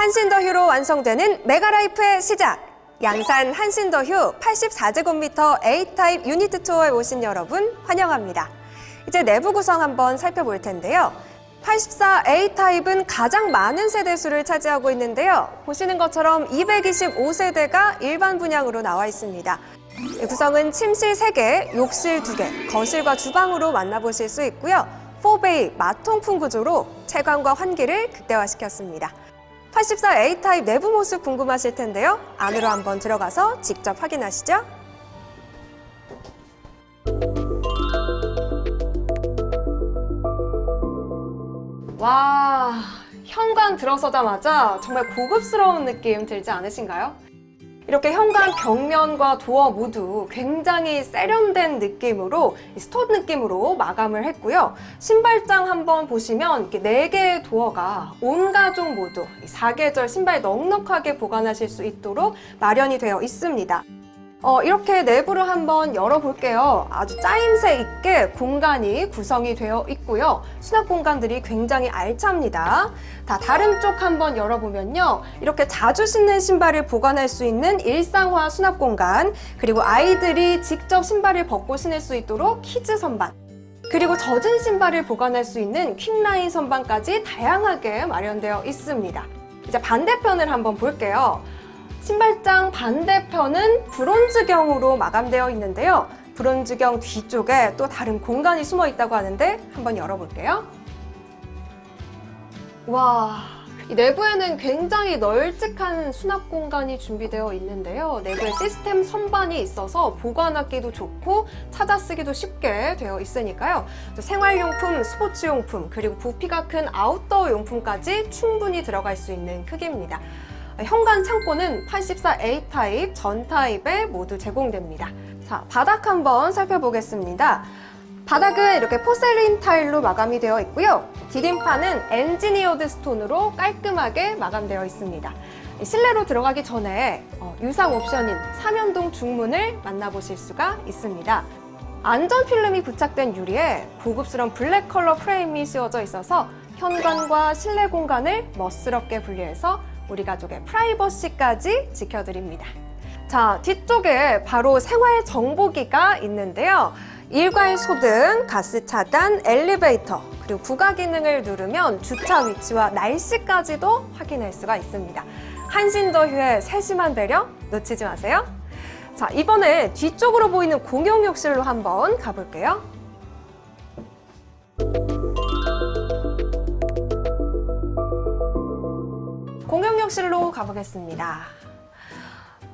한신더휴로 완성되는 메가라이프의 시작! 양산 한신더휴 84제곱미터 A타입 유니트 투어에 오신 여러분 환영합니다. 이제 내부 구성 한번 살펴볼 텐데요. 84 A타입은 가장 많은 세대 수를 차지하고 있는데요. 보시는 것처럼 225세대가 일반 분양으로 나와 있습니다. 이 구성은 침실 3개, 욕실 2개, 거실과 주방으로 만나보실 수 있고요. 4베이 마통풍 구조로 채광과 환기를 극대화시켰습니다. 84 A타입 내부 모습 궁금하실 텐데요. 안으로 한번 들어가서 직접 확인하시죠. 와, 현관 들어서자마자 정말 고급스러운 느낌 들지 않으신가요? 이렇게 현관 벽면과 도어 모두 굉장히 세련된 느낌으로 스톤 느낌으로 마감을 했고요. 신발장 한번 보시면 이렇게 네 개의 도어가 온 가족 모두 이 사계절 신발 넉넉하게 보관하실 수 있도록 마련이 되어 있습니다. 어, 이렇게 내부를 한번 열어볼게요. 아주 짜임새 있게 공간이 구성이 되어 있고요. 수납 공간들이 굉장히 알찹니다. 다 다른 쪽 한번 열어보면요. 이렇게 자주 신는 신발을 보관할 수 있는 일상화 수납 공간, 그리고 아이들이 직접 신발을 벗고 신을 수 있도록 키즈 선반, 그리고 젖은 신발을 보관할 수 있는 퀵라인 선반까지 다양하게 마련되어 있습니다. 이제 반대편을 한번 볼게요. 신발장 반대편은 브론즈경으로 마감되어 있는데요. 브론즈경 뒤쪽에 또 다른 공간이 숨어 있다고 하는데 한번 열어볼게요. 와, 이 내부에는 굉장히 널찍한 수납 공간이 준비되어 있는데요. 내부에 시스템 선반이 있어서 보관하기도 좋고 찾아 쓰기도 쉽게 되어 있으니까요. 또 생활용품, 스포츠용품, 그리고 부피가 큰 아웃도어 용품까지 충분히 들어갈 수 있는 크기입니다. 현관 창고는 84A 타입, 전 타입에 모두 제공됩니다. 자, 바닥 한번 살펴보겠습니다. 바닥은 이렇게 포셀린 타일로 마감이 되어 있고요. 디딤판은 엔지니어드 스톤으로 깔끔하게 마감되어 있습니다. 실내로 들어가기 전에 어, 유상 옵션인 삼연동 중문을 만나보실 수가 있습니다. 안전 필름이 부착된 유리에 고급스러운 블랙 컬러 프레임이 씌워져 있어서 현관과 실내 공간을 멋스럽게 분리해서 우리 가족의 프라이버시까지 지켜드립니다. 자, 뒤쪽에 바로 생활 정보기가 있는데요. 일괄 소등, 가스 차단, 엘리베이터, 그리고 부가 기능을 누르면 주차 위치와 날씨까지도 확인할 수가 있습니다. 한신더휴의 세심한 배려 놓치지 마세요. 자, 이번에 뒤쪽으로 보이는 공용 욕실로 한번 가볼게요. 공용욕실로 가보겠습니다.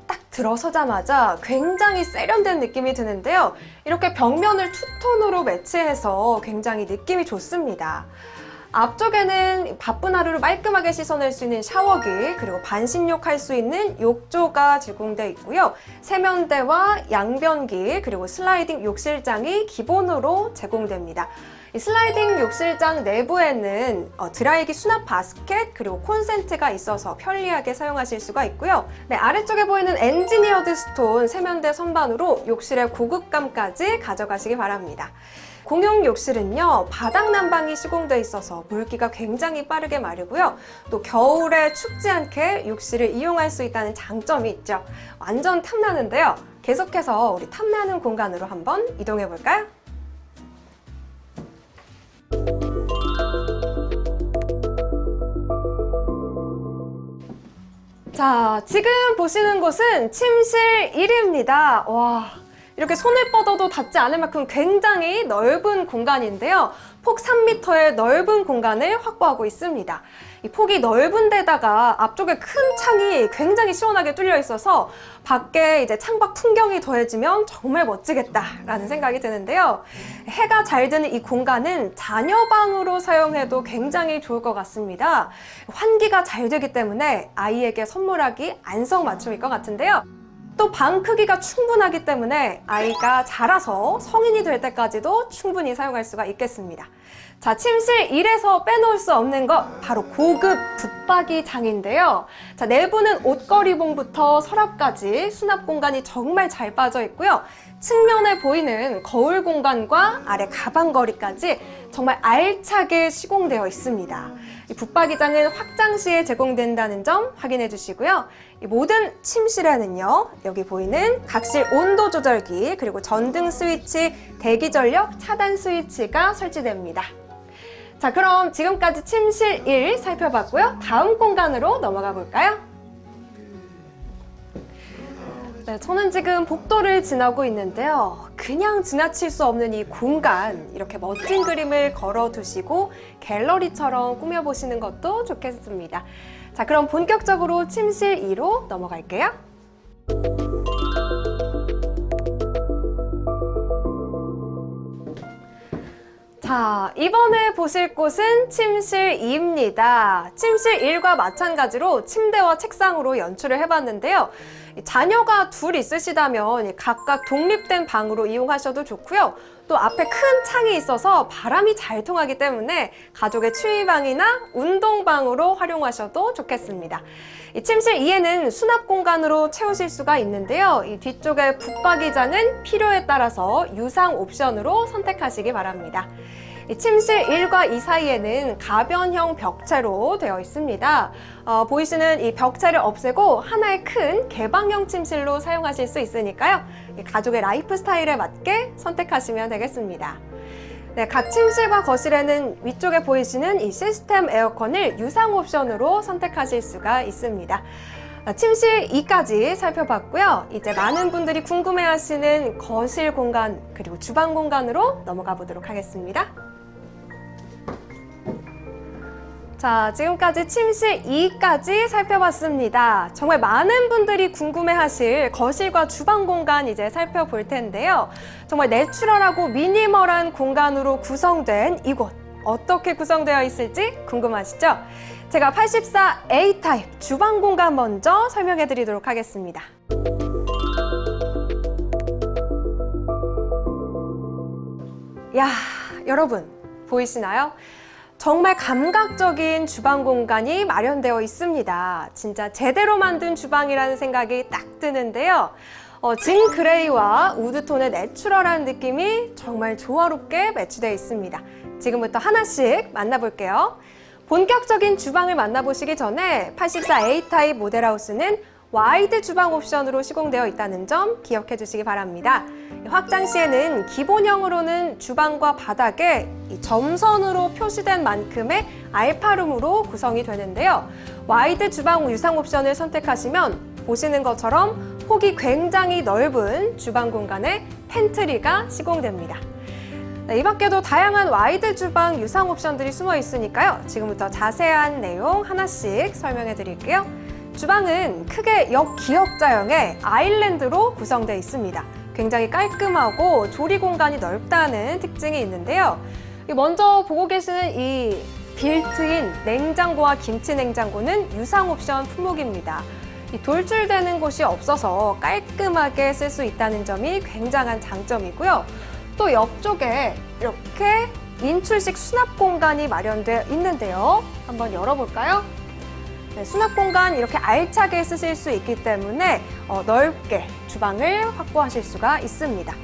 딱 들어서자마자 굉장히 세련된 느낌이 드는데요. 이렇게 벽면을 투톤으로 매치해서 굉장히 느낌이 좋습니다. 앞쪽에는 바쁜 하루를 깔끔하게 씻어낼 수 있는 샤워기 그리고 반신욕 할 수 있는 욕조가 제공되어 있고요. 세면대와 양변기 그리고 슬라이딩 욕실장이 기본으로 제공됩니다. 이 슬라이딩 욕실장 내부에는 어, 드라이기 수납 바스켓 그리고 콘센트가 있어서 편리하게 사용하실 수가 있고요. 네, 아래쪽에 보이는 엔지니어드 스톤 세면대 선반으로 욕실의 고급감까지 가져가시기 바랍니다. 공용 욕실은요 바닥 난방이 시공돼 있어서 물기가 굉장히 빠르게 마르고요 또 겨울에 춥지 않게 욕실을 이용할 수 있다는 장점이 있죠 완전 탐나는데요 계속해서 우리 탐나는 공간으로 한번 이동해 볼까요? 자, 지금 보시는 곳은 침실 1입니다. 와, 이렇게 손을 뻗어도 닿지 않을 만큼 굉장히 넓은 공간인데요. 폭 3m의 넓은 공간을 확보하고 있습니다. 이 폭이 넓은 데다가 앞쪽에 큰 창이 굉장히 시원하게 뚫려 있어서 밖에 이제 창밖 풍경이 더해지면 정말 멋지겠다라는 생각이 드는데요. 해가 잘 드는 이 공간은 자녀방으로 사용해도 굉장히 좋을 것 같습니다. 환기가 잘 되기 때문에 아이에게 선물하기 안성맞춤일 것 같은데요. 또 방 크기가 충분하기 때문에 아이가 자라서 성인이 될 때까지도 충분히 사용할 수가 있겠습니다. 자, 침실 1에서 빼놓을 수 없는 것 바로 고급 붙박이 장인데요. 자, 내부는 옷걸이봉부터 서랍까지 수납 공간이 정말 잘 빠져 있고요. 측면에 보이는 거울 공간과 아래 가방거리까지 정말 알차게 시공되어 있습니다. 이 붙박이장은 확장 시에 제공된다는 점 확인해 주시고요. 이 모든 침실에는요, 여기 보이는 각실 온도 조절기, 그리고 전등 스위치, 대기 전력 차단 스위치가 설치됩니다. 자, 그럼 지금까지 침실 1 살펴봤고요. 다음 공간으로 넘어가 볼까요? 네, 저는 지금 복도를 지나고 있는데요. 그냥 지나칠 수 없는 이 공간, 이렇게 멋진 그림을 걸어 두시고 갤러리처럼 꾸며보시는 것도 좋겠습니다. 자, 그럼 본격적으로 침실 2로 넘어갈게요. 자, 이번에 보실 곳은 침실 2입니다. 침실 1과 마찬가지로 침대와 책상으로 연출을 해봤는데요. 이 자녀가 둘 있으시다면 이 각각 독립된 방으로 이용하셔도 좋고요. 또 앞에 큰 창이 있어서 바람이 잘 통하기 때문에 가족의 취미방이나 운동방으로 활용하셔도 좋겠습니다. 이 침실 2에는 수납 공간으로 채우실 수가 있는데요. 이 뒤쪽에 붙박이장은 필요에 따라서 유상 옵션으로 선택하시기 바랍니다. 이 침실 1과 2 사이에는 가변형 벽체로 되어 있습니다. 어, 보이시는 이 벽체를 없애고 하나의 큰 개방형 침실로 사용하실 수 있으니까요. 이 가족의 라이프 스타일에 맞게 선택하시면 되겠습니다. 네, 각 침실과 거실에는 위쪽에 보이시는 이 시스템 에어컨을 유상 옵션으로 선택하실 수가 있습니다. 아, 침실 2까지 살펴봤고요. 이제 많은 분들이 궁금해하시는 거실 공간 그리고 주방 공간으로 넘어가 보도록 하겠습니다. 자, 지금까지 침실 2까지 살펴봤습니다. 정말 많은 분들이 궁금해하실 거실과 주방 공간 이제 살펴볼 텐데요. 정말 내추럴하고 미니멀한 공간으로 구성된 이곳 어떻게 구성되어 있을지 궁금하시죠? 제가 84A 타입 주방 공간 먼저 설명해 드리도록 하겠습니다. 야, 여러분 보이시나요? 정말 감각적인 주방 공간이 마련되어 있습니다. 진짜 제대로 만든 주방이라는 생각이 딱 드는데요. 어, 진 그레이와 우드톤의 내추럴한 느낌이 정말 조화롭게 매치되어 있습니다. 지금부터 하나씩 만나볼게요. 본격적인 주방을 만나보시기 전에 84A 타입 모델하우스는 와이드 주방 옵션으로 시공되어 있다는 점 기억해 주시기 바랍니다. 확장 시에는 기본형으로는 주방과 바닥에 이 점선으로 표시된 만큼의 알파룸으로 구성이 되는데요. 와이드 주방 유상 옵션을 선택하시면 보시는 것처럼 폭이 굉장히 넓은 주방 공간에 팬트리가 시공됩니다. 네, 이 밖에도 다양한 와이드 주방 유상 옵션들이 숨어 있으니까요. 지금부터 자세한 내용 하나씩 설명해 드릴게요. 주방은 크게 역기역자형의 아일랜드로 구성되어 있습니다. 굉장히 깔끔하고 조리 공간이 넓다는 특징이 있는데요. 먼저 보고 계시는 이 빌트인 냉장고와 김치 냉장고는 유상 옵션 품목입니다. 이 돌출되는 곳이 없어서 깔끔하게 쓸 수 있다는 점이 굉장한 장점이고요. 또 옆쪽에 이렇게 인출식 수납 공간이 마련되어 있는데요. 한번 열어볼까요? 네, 수납 공간 이렇게 알차게 쓰실 수 있기 때문에 어, 넓게 주방을 확보하실 수가 있습니다.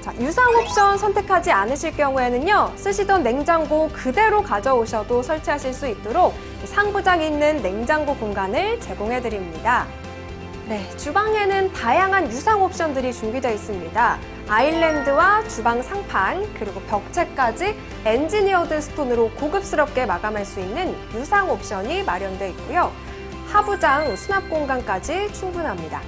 자, 유상 옵션 선택하지 않으실 경우에는요, 쓰시던 냉장고 그대로 가져오셔도 설치하실 수 있도록 상부장이 있는 냉장고 공간을 제공해 드립니다. 네, 주방에는 다양한 유상 옵션들이 준비되어 있습니다. 아일랜드와 주방 상판, 그리고 벽체까지 엔지니어드 스톤으로 고급스럽게 마감할 수 있는 유상 옵션이 마련되어 있고요. 하부장 수납 공간까지 충분합니다.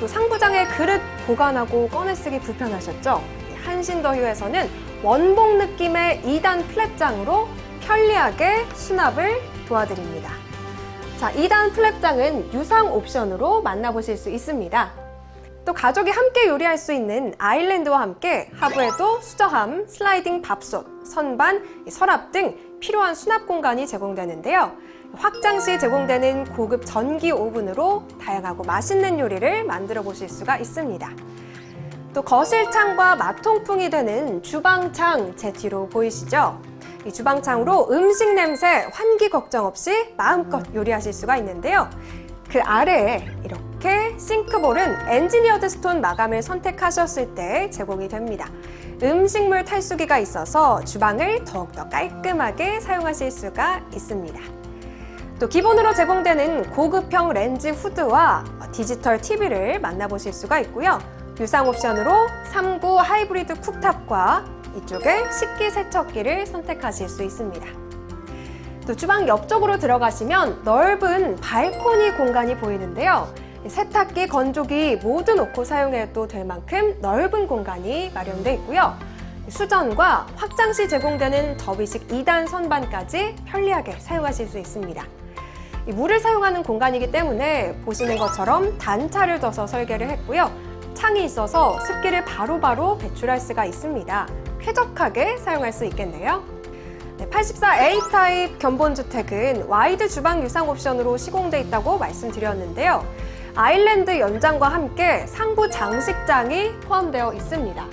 또 상부장에 그릇 보관하고 꺼내 쓰기 불편하셨죠? 한신더휴에서는 원복 느낌의 2단 플랩장으로 편리하게 수납을 도와드립니다. 자, 2단 플랩장은 유상 옵션으로 만나보실 수 있습니다. 또 가족이 함께 요리할 수 있는 아일랜드와 함께 하부에도 수저함, 슬라이딩 밥솥, 선반, 서랍 등 필요한 수납 공간이 제공되는데요. 확장 시 제공되는 고급 전기 오븐으로 다양하고 맛있는 요리를 만들어 보실 수가 있습니다. 또 거실창과 마통풍이 되는 주방창 제 뒤로 보이시죠? 이 주방창으로 음식 냄새, 환기 걱정 없이 마음껏 요리하실 수가 있는데요. 그 아래에 이렇게 싱크볼은 엔지니어드 스톤 마감을 선택하셨을 때 제공이 됩니다. 음식물 탈수기가 있어서 주방을 더욱더 깔끔하게 사용하실 수가 있습니다. 또 기본으로 제공되는 고급형 렌즈 후드와 디지털 TV를 만나보실 수가 있고요. 유상 옵션으로 3구 하이브리드 쿡탑과 이쪽에 식기세척기를 선택하실 수 있습니다. 또 주방 옆쪽으로 들어가시면 넓은 발코니 공간이 보이는데요. 세탁기, 건조기 모두 놓고 사용해도 될 만큼 넓은 공간이 마련되어 있고요. 수전과 확장 시 제공되는 접이식 2단 선반까지 편리하게 사용하실 수 있습니다. 이 물을 사용하는 공간이기 때문에 보시는 것처럼 단차를 둬서 설계를 했고요. 창이 있어서 습기를 바로 바로 배출할 수가 있습니다. 쾌적하게 사용할 수 있겠네요. 84A 타입 견본주택은 와이드 주방 유상 옵션으로 시공돼 있다고 말씀드렸는데요. 아일랜드 연장과 함께 상부 장식장이 포함되어 있습니다.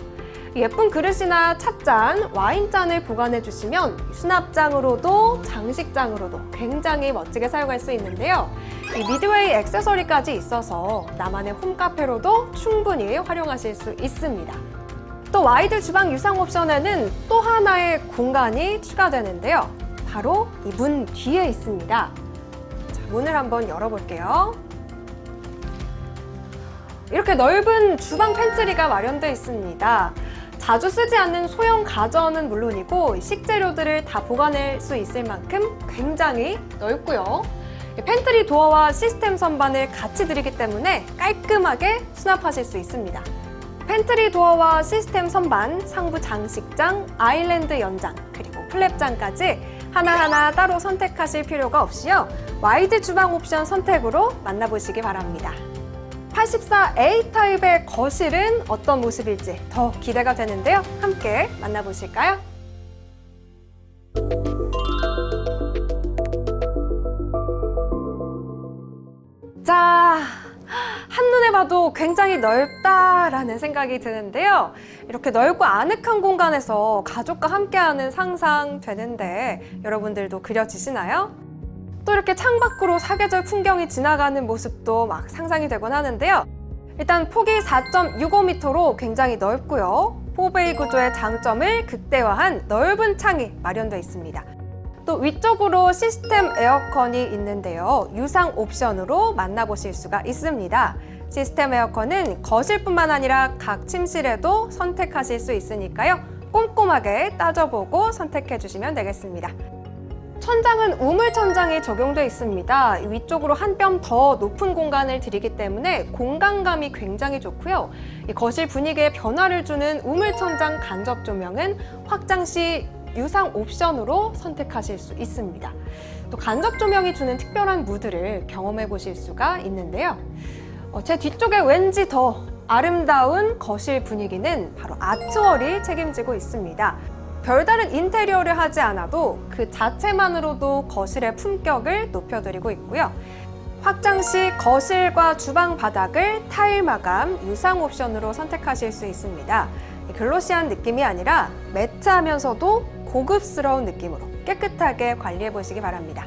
예쁜 그릇이나 찻잔, 와인잔을 보관해 주시면 수납장으로도 장식장으로도 굉장히 멋지게 사용할 수 있는데요. 이 미드웨이 액세서리까지 있어서 나만의 홈카페로도 충분히 활용하실 수 있습니다. 또 와이드 주방 유상 옵션에는 또 하나의 공간이 추가되는데요. 바로 이 문 뒤에 있습니다. 자, 문을 한번 열어볼게요. 이렇게 넓은 주방 팬트리가 마련되어 있습니다. 자주 쓰지 않는 소형 가전은 물론이고 식재료들을 다 보관할 수 있을 만큼 굉장히 넓고요. 팬트리 도어와 시스템 선반을 같이 드리기 때문에 깔끔하게 수납하실 수 있습니다. 팬트리 도어와 시스템 선반, 상부 장식장, 아일랜드 연장, 그리고 플랩장까지 하나하나 따로 선택하실 필요가 없이요. 와이드 주방 옵션 선택으로 만나보시기 바랍니다. 84A 타입의 거실은 어떤 모습일지 더 기대가 되는데요. 함께 만나보실까요? 자, 한눈에 봐도 굉장히 넓다라는 생각이 드는데요. 이렇게 넓고 아늑한 공간에서 가족과 함께하는 상상 되는데 여러분들도 그려지시나요? 또 이렇게 창밖으로 사계절 풍경이 지나가는 모습도 막 상상이 되곤 하는데요. 일단 폭이 4.65m로 굉장히 넓고요. 포베이 구조의 장점을 극대화한 넓은 창이 마련되어 있습니다. 또 위쪽으로 시스템 에어컨이 있는데요. 유상 옵션으로 만나보실 수가 있습니다. 시스템 에어컨은 거실뿐만 아니라 각 침실에도 선택하실 수 있으니까요. 꼼꼼하게 따져보고 선택해 주시면 되겠습니다. 천장은 우물 천장이 적용되어 있습니다. 위쪽으로 한 뼘 더 높은 공간을 드리기 때문에 공간감이 굉장히 좋고요. 이 거실 분위기에 변화를 주는 우물 천장 간접 조명은 확장 시 유상 옵션으로 선택하실 수 있습니다. 또 간접 조명이 주는 특별한 무드를 경험해 보실 수가 있는데요. 어, 제 뒤쪽에 왠지 더 아름다운 거실 분위기는 바로 아트월이 책임지고 있습니다. 별다른 인테리어를 하지 않아도 그 자체만으로도 거실의 품격을 높여드리고 있고요. 확장 시 거실과 주방 바닥을 타일 마감 유상 옵션으로 선택하실 수 있습니다. 글로시한 느낌이 아니라 매트하면서도 고급스러운 느낌으로 깨끗하게 관리해 보시기 바랍니다.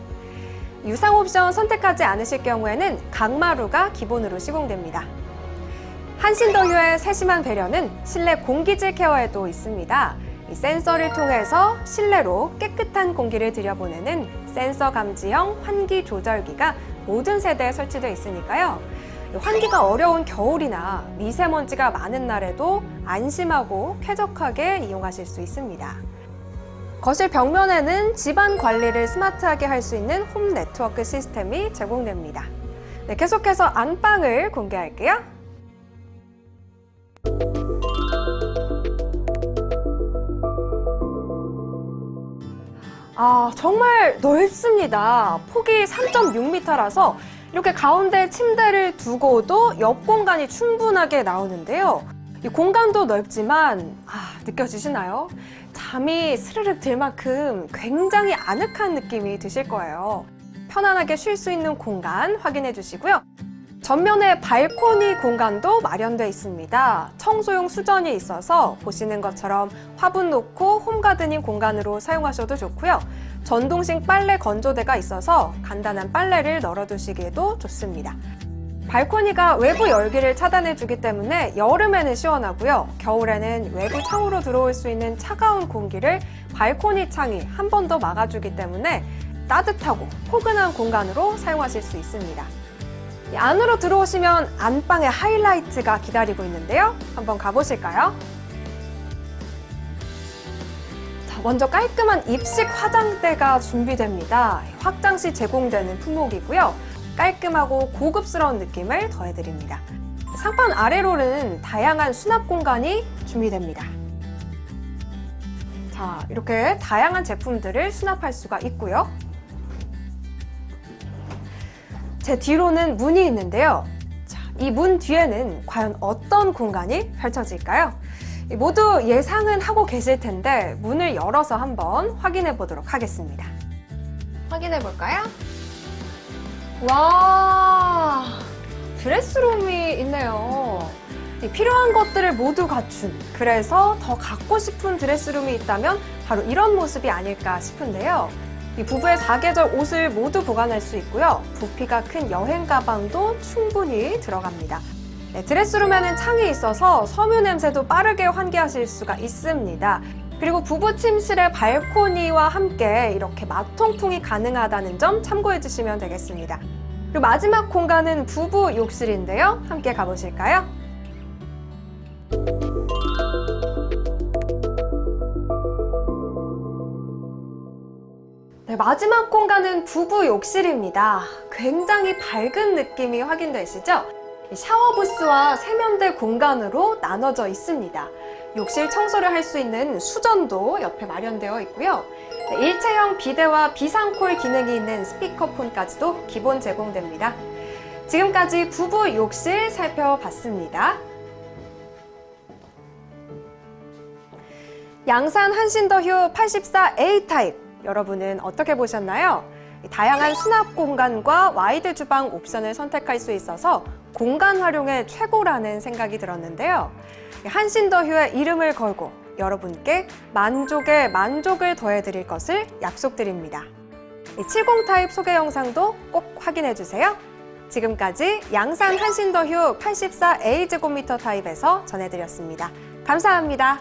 유상 옵션 선택하지 않으실 경우에는 강마루가 기본으로 시공됩니다. 한신더유의 세심한 배려는 실내 공기질 케어에도 있습니다. 이 센서를 통해서 실내로 깨끗한 공기를 들여보내는 센서 감지형 환기 조절기가 모든 세대에 설치되어 있으니까요. 환기가 어려운 겨울이나 미세먼지가 많은 날에도 안심하고 쾌적하게 이용하실 수 있습니다. 거실 벽면에는 집안 관리를 스마트하게 할 수 있는 홈 네트워크 시스템이 제공됩니다. 네, 계속해서 안방을 공개할게요. 아, 정말 넓습니다. 폭이 3.6m라서 이렇게 가운데 침대를 두고도 옆 공간이 충분하게 나오는데요. 이 공간도 넓지만, 아, 느껴지시나요? 잠이 스르륵 들 만큼 굉장히 아늑한 느낌이 드실 거예요. 편안하게 쉴 수 있는 공간 확인해 주시고요. 전면에 발코니 공간도 마련되어 있습니다. 청소용 수전이 있어서 보시는 것처럼 화분 놓고 홈가드닝 공간으로 사용하셔도 좋고요. 전동식 빨래 건조대가 있어서 간단한 빨래를 널어두시기에도 좋습니다. 발코니가 외부 열기를 차단해주기 때문에 여름에는 시원하고요. 겨울에는 외부 창으로 들어올 수 있는 차가운 공기를 발코니 창이 한 번 더 막아주기 때문에 따뜻하고 포근한 공간으로 사용하실 수 있습니다. 이 안으로 들어오시면 안방의 하이라이트가 기다리고 있는데요. 한번 가보실까요? 자, 먼저 깔끔한 입식 화장대가 준비됩니다. 확장 시 제공되는 품목이고요. 깔끔하고 고급스러운 느낌을 더해드립니다. 상판 아래로는 다양한 수납 공간이 준비됩니다. 자, 이렇게 다양한 제품들을 수납할 수가 있고요. 제 뒤로는 문이 있는데요. 자, 이문 뒤에는 과연 어떤 공간이 펼쳐질까요? 이 모두 예상은 하고 계실 텐데 문을 열어서 한번 확인해 보도록 하겠습니다. 확인해 볼까요? 와, 드레스룸이 있네요. 이 필요한 것들을 모두 갖춘, 그래서 더 갖고 싶은 드레스룸이 있다면 바로 이런 모습이 아닐까 싶은데요. 이 부부의 사계절 옷을 모두 보관할 수 있고요. 부피가 큰 여행 가방도 충분히 들어갑니다. 네, 드레스룸에는 창이 있어서 섬유 냄새도 빠르게 환기하실 수가 있습니다. 그리고 부부 침실의 발코니와 함께 이렇게 마통풍이 가능하다는 점 참고해 주시면 되겠습니다. 그리고 마지막 공간은 부부 욕실인데요. 함께 가보실까요? 네, 마지막 공간은 부부 욕실입니다. 굉장히 밝은 느낌이 확인되시죠? 이 샤워 부스와 세면대 공간으로 나눠져 있습니다. 욕실 청소를 할 수 있는 수전도 옆에 마련되어 있고요. 네, 일체형 비데와 비상콜 기능이 있는 스피커폰까지도 기본 제공됩니다. 지금까지 부부 욕실 살펴봤습니다. 양산 한신더휴 84A 타입 여러분은 어떻게 보셨나요? 다양한 수납 공간과 와이드 주방 옵션을 선택할 수 있어서 공간 활용에 최고라는 생각이 들었는데요. 한신더 휴의 이름을 걸고 여러분께 만족에 만족을 더해드릴 것을 약속드립니다. 70 타입 소개 영상도 꼭 확인해 주세요. 지금까지 양산 한신더 휴 84A 제곱미터 타입에서 전해드렸습니다. 감사합니다.